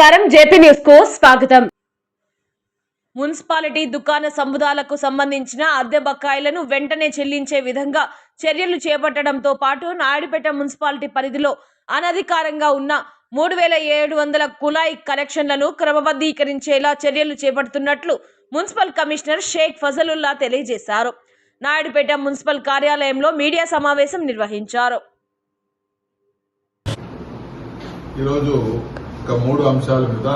నమస్కారం. జేపీ న్యూస్కు స్వాగతం. మున్సిపాలిటీ దుకాణ సముదాలకు సంబంధించిన అద్దె బకాయిలను వెంటనే చెల్లించే విధంగా చర్యలు చేపట్టడంతో పాటు నాయుడుపేట మున్సిపాలిటీ పరిధిలో అనధికారంగా ఉన్న మూడు వేల ఏడు వందల కులాయి కనెక్షన్లను క్రమబద్ధీకరించేలా చర్యలు చేపడుతున్నట్లు మున్సిపల్ కమిషనర్ షేక్ ఫజలుల్లా తెలియజేశారు. నాయుడుపేట మున్సిపల్ కార్యాలయంలో మీడియా సమావేశం నిర్వహించారు. ఈరోజు ఒక మూడు అంశాల మీద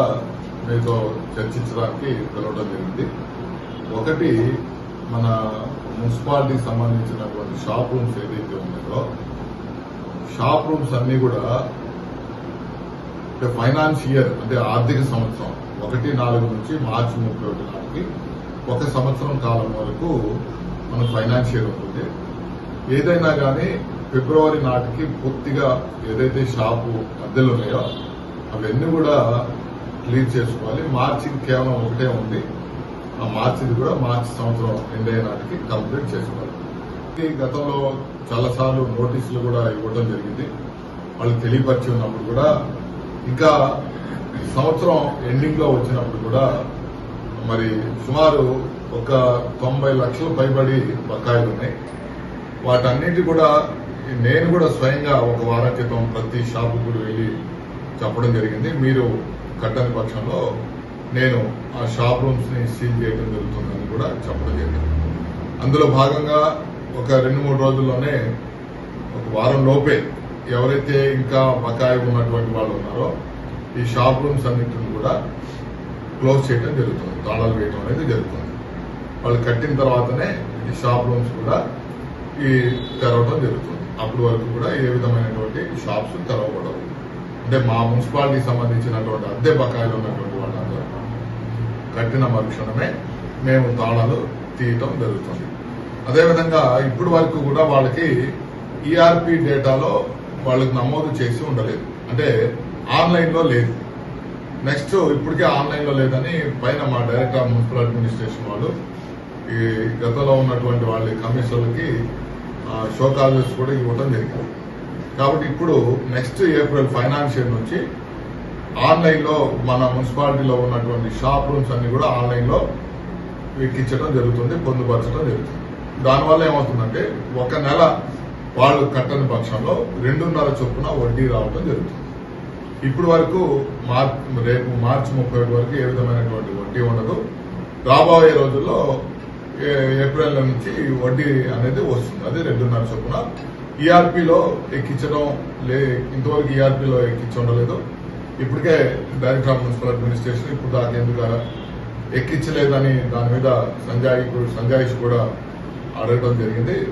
మీతో చర్చించడానికి పిలవడం జరిగింది. ఒకటి మన మున్సిపాలిటీకి సంబంధించినటువంటి షాప్ రూమ్స్ ఏదైతే ఉన్నాయో షాప్ రూమ్స్ అన్ని కూడా ఫైనాన్స్ ఇయర్ అంటే ఆర్థిక సంవత్సరం ఒకటి నాలుగు నుంచి మార్చి ముప్పై ఒకటి నాటికి ఒక సంవత్సరం కాలం వరకు మన ఫైనాన్స్ ఇయర్ ఉంటుంది. ఏదైనా కానీ ఫిబ్రవరి నాటికి పూర్తిగా ఏదైతే షాపు అద్దెలు ఉన్నాయో అవన్నీ కూడా క్లీన్ చేసుకోవాలి. మార్చి కేవలం ఒకటే ఉంది. ఆ మార్చింది కూడా మార్చి సంవత్సరం ఎండ్ అయ్యే నాటికి కంప్లీట్ చేసుకోవాలి. ఈ గతంలో చాలాసార్లు నోటీసులు కూడా ఇవ్వడం జరిగింది. వాళ్ళు తెలియపరిచి ఉన్నప్పుడు కూడా ఇంకా సంవత్సరం ఎండింగ్లో వచ్చినప్పుడు కూడా మరి సుమారు ఒక తొంభై లక్షలు పైబడి బకాయిలు ఉన్నాయి. వాటన్నిటి కూడా నేను కూడా స్వయంగా ఒక వారం క్రితం ప్రతి షాపు కూడా వెళ్ళి చెప్పడం జరిగింది. మీరు కట్టని పక్షంలో నేను ఆ షాప్ రూమ్స్ని సీల్ చేయడం జరుగుతుందని కూడా చెప్పడం జరిగింది. అందులో భాగంగా ఒక రెండు మూడు రోజుల్లోనే ఒక వారం లోపే ఎవరైతే ఇంకా బకాయి ఉన్నటువంటి వాళ్ళు ఉన్నారో ఈ షాప్ రూమ్స్ అన్నింటిని కూడా క్లోజ్ చేయడం జరుగుతుంది. తాళాలు వేయడం అనేది జరుగుతుంది. వాళ్ళు కట్టిన తర్వాతనే ఈ షాప్ రూమ్స్ కూడా ఈ తెరవడం జరుగుతుంది. అప్పటి వరకు కూడా ఏ విధమైనటువంటి షాప్స్ తెరవబడవు అంటే మా మున్సిపాలిటీకి సంబంధించినటువంటి అద్దె బకాయిలు ఉన్నటువంటి వాళ్ళందరూ కట్టిన మరుక్షణమే మేము తాళాలు తీయటం జరుగుతుంది. అదేవిధంగా ఇప్పటి వరకు కూడా వాళ్ళకి ఈఆర్పి డేటాలో వాళ్ళకి నమోదు చేసి ఉండలేదు. అంటే ఆన్లైన్లో లేదు. నెక్స్ట్ ఇప్పటికే ఆన్లైన్లో లేదని పైన మా డైరెక్టర్ మున్సిపల్ అడ్మినిస్ట్రేషన్ వాళ్ళు ఈ గతంలో ఉన్నటువంటి వాళ్ళ కమిషన్లకి షోకాజెస్ కూడా ఇవ్వడం జరిగింది. కాబట్టి ఇప్పుడు నెక్స్ట్ ఏప్రిల్ ఫైనాన్షియల్ నుంచి ఆన్లైన్లో మన మున్సిపాలిటీలో ఉన్నటువంటి షాప్ రూమ్స్ అన్ని కూడా ఆన్లైన్లో ఎక్కించడం జరుగుతుంది పొందుపరచడం జరుగుతుంది. దానివల్ల ఏమవుతుందంటే ఒక నెల వాళ్ళు కట్టని పక్షంలో రెండున్నర చొప్పున వడ్డీ రావడం జరుగుతుంది. ఇప్పటి వరకు మార్చ్ రేపు మార్చి ముప్పై ఒకటి వరకు ఏ విధమైనటువంటి వడ్డీ ఉండదు. రాబోయే రోజుల్లో ఏ- ఏప్రిల్ నుంచి వడ్డీ అనేది వస్తుంది. అది రెండున్నర చొప్పున ఈఆర్పీలో ఎక్కించడం లే ఇంతవరకు ఈఆర్పీలో ఎక్కించి ఉండలేదు. ఇప్పటికే డైరెక్టర్ ఆఫ్ మున్సిపల్ అడ్మినిస్ట్రేషన్ ఇప్పుడు దాకా ఎందుకు ఎక్కించలేదని దాని మీద సంజాయి సంజాయిష్ కూడా అడగడం జరిగింది.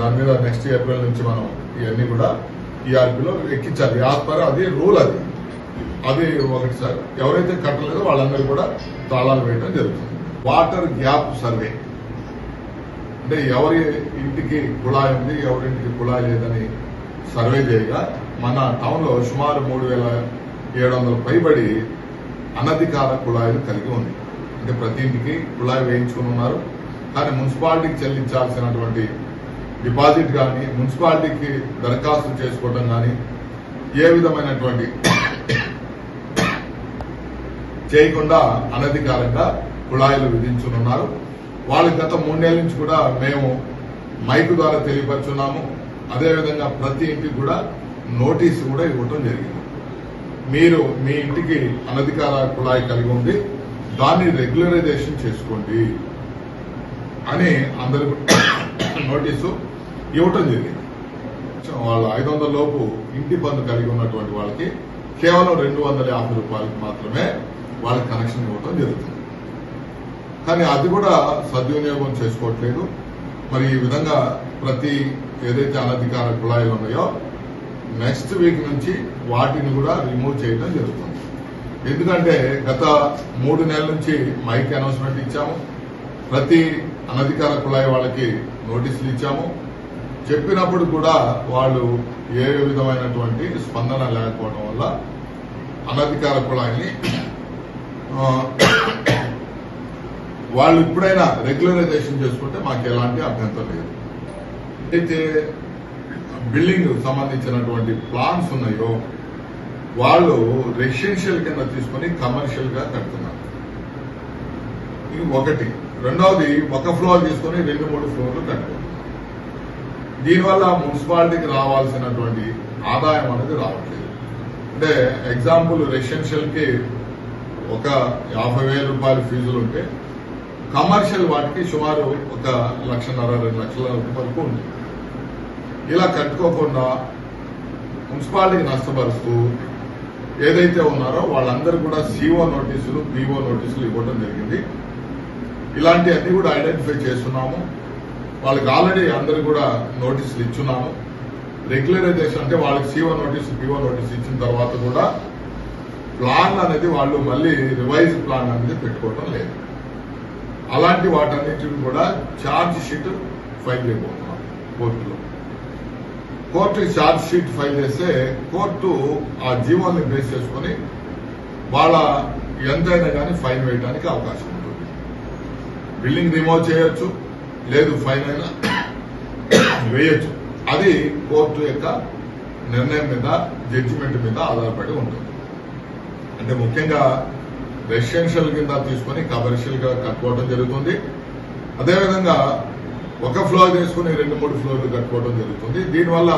దాని మీద నెక్స్ట్ ఏప్రిల్ నుంచి మనం ఇవన్నీ కూడా ఈఆర్పీలో ఎక్కించాలి. ఆత్మర అది రూల్ అది. అది ఒకటి సార్ ఎవరైతే కట్టలేదో వాళ్ళందరూ కూడా తాళాలు వేయడం జరుగుతుంది. Water gap survey. అంటే ఎవరి ఇంటికి కుళాయి ఉంది ఎవరింటికి కుళాయి లేదని సర్వే చేయగా మన టౌన్లో సుమారు మూడు వేల ఏడు వందల పైబడి అనధికార కుళాయిలు కలిగి ఉంది. అంటే ప్రతి ఇంటికి కుళాయి వేయించుకుని ఉన్నారు. కానీ మున్సిపాలిటీకి చెల్లించాల్సినటువంటి డిపాజిట్ కానీ మున్సిపాలిటీకి దరఖాస్తు చేసుకోవడం కానీ ఏ విధమైనటువంటి చేయకుండా అనధికారంగా కుళాయిలు విధించనున్నారు వాళ్ళు గత మూడేళ్ళ నుంచి కూడా మేము మైక్ ద్వారా తెలియపరుచున్నాము. అదేవిధంగా ప్రతి ఇంటికి కూడా నోటీసు కూడా ఇవ్వటం జరిగింది. మీరు మీ ఇంటికి అనధికార కుళాయి కలిగి ఉంది దాన్ని రెగ్యులరైజేషన్ చేసుకోండి అని అందరికి నోటీసు ఇవ్వటం జరిగింది. వాళ్ళ ఐదు వందల లోపు ఇంటి పన్ను కలిగి ఉన్నటువంటి వాళ్ళకి కేవలం రెండు వందల యాభై రూపాయలకు మాత్రమే వాళ్ళకి కనెక్షన్ ఇవ్వటం జరుగుతుంది. కానీ అది కూడా సద్వినియోగం చేసుకోవట్లేదు. మరి ఈ విధంగా ప్రతి ఏదైతే అనధికార కుళాయిలు ఉన్నాయో నెక్స్ట్ వీక్ నుంచి వాటిని కూడా రిమూవ్ చేయడం జరుగుతుంది. ఎందుకంటే గత మూడు నెలల నుంచి మైక్ అనౌన్స్మెంట్ ఇచ్చాము. ప్రతి అనధికార కుళాయి వాళ్ళకి నోటీసులు ఇచ్చాము. చెప్పినప్పుడు కూడా వాళ్ళు ఏ విధమైనటువంటి స్పందన లేకపోవడం వల్ల అనధికార కుళాయిని వాళ్ళు ఇప్పుడైనా రెగ్యులరైజేషన్ చేసుకుంటే మాకు ఎలాంటి అభ్యంతరం లేదు. అయితే బిల్డింగ్ సంబంధించినటువంటి ప్లాన్స్ ఉన్నాయో వాళ్ళు రెసిడెన్షియల్ కింద తీసుకొని కమర్షియల్గా కడుతున్నారు. ఇది ఒకటి. రెండవది ఒక ఫ్లోర్ తీసుకొని రెండు మూడు ఫ్లోర్లు కట్టుకుంటున్నారు దీనివల్ల మున్సిపాలిటీకి రావాల్సినటువంటి ఆదాయం అనేది రావట్లేదు. అంటే ఎగ్జాంపుల్ రెసిడెన్షియల్కి ఒక యాభై వేల రూపాయల ఫీజులు ఉంటే కమర్షియల్ వాటికి సుమారు ఒక లక్షన్నర రెండు లక్షల వరకు ఉంది. ఇలా కట్టుకోకుండా మున్సిపాలిటీకి నష్టపరుస్తూ ఏదైతే ఉన్నారో వాళ్ళందరూ కూడా సిఓ నోటీసులు పిఓ నోటీసులు ఇవ్వడం జరిగింది. ఇలాంటివన్నీ కూడా ఐడెంటిఫై చేస్తున్నాము. వాళ్ళకి ఆల్రెడీ అందరు కూడా నోటీసులు ఇచ్చున్నాము. రెగ్యులరైజేషన్ అంటే వాళ్ళకి సిఓ నోటీసు పిఓ నోటీస్ ఇచ్చిన తర్వాత కూడా ప్లాన్ అనేది వాళ్ళు మళ్ళీ రివైజ్ ప్లాన్ అనేది పెట్టుకోవడం లేదు. అలాంటి వాటన్నిటిని కూడా ఛార్జ్ షీట్ ఫైల్ చేయబోతున్నాం కోర్టులో. కోర్టు ఛార్జ్ షీట్ ఫైల్ చేస్తే కోర్టు ఆ జీవోని బేస్ చేసుకొని వాళ్ళ ఎంతైనా కానీ ఫైన్ వేయడానికి అవకాశం ఉంటుంది. బిల్డింగ్ రిమూవ్ చేయొచ్చు లేదు ఫైన్ అయినా వేయొచ్చు. అది కోర్టు యొక్క నిర్ణయం మీద జడ్జిమెంట్ మీద ఆధారపడి ఉంటుంది. అంటే ముఖ్యంగా రెసిడెన్షియల్ కింద తీసుకొని కమర్షియల్గా కట్టుకోవడం జరుగుతుంది. అదేవిధంగా ఒక ఫ్లోర్ తీసుకుని రెండు మూడు ఫ్లోర్లు కట్టుకోవడం జరుగుతుంది. దీనివల్ల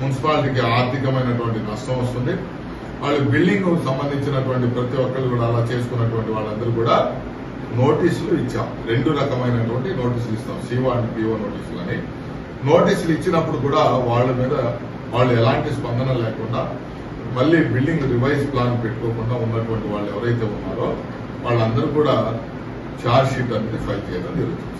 మున్సిపాలిటీకి ఆర్థికమైనటువంటి నష్టం వస్తుంది. వాళ్ళు బిల్డింగ్ సంబంధించినటువంటి ప్రతి ఒక్కరు కూడా అలా చేసుకున్నటువంటి వాళ్ళందరూ కూడా నోటీసులు ఇచ్చాం. రెండు రకమైనటువంటి నోటీసులు ఇస్తాం. సీవో అండ్ పిఓ నోటీసులు అని నోటీసులు ఇచ్చినప్పుడు కూడా వాళ్ళ మీద వాళ్ళు ఎలాంటి స్పందన లేకుండా మళ్ళీ బిల్డింగ్ రివైజ్ ప్లాన్ పెట్టుకోకుండా ఉన్నటువంటి వాళ్ళు ఎవరైతే ఉన్నారో వాళ్ళందరూ కూడా ఛార్జ్ షీట్ అనేది ఫైల్ చేయడం జరుగుతుంది.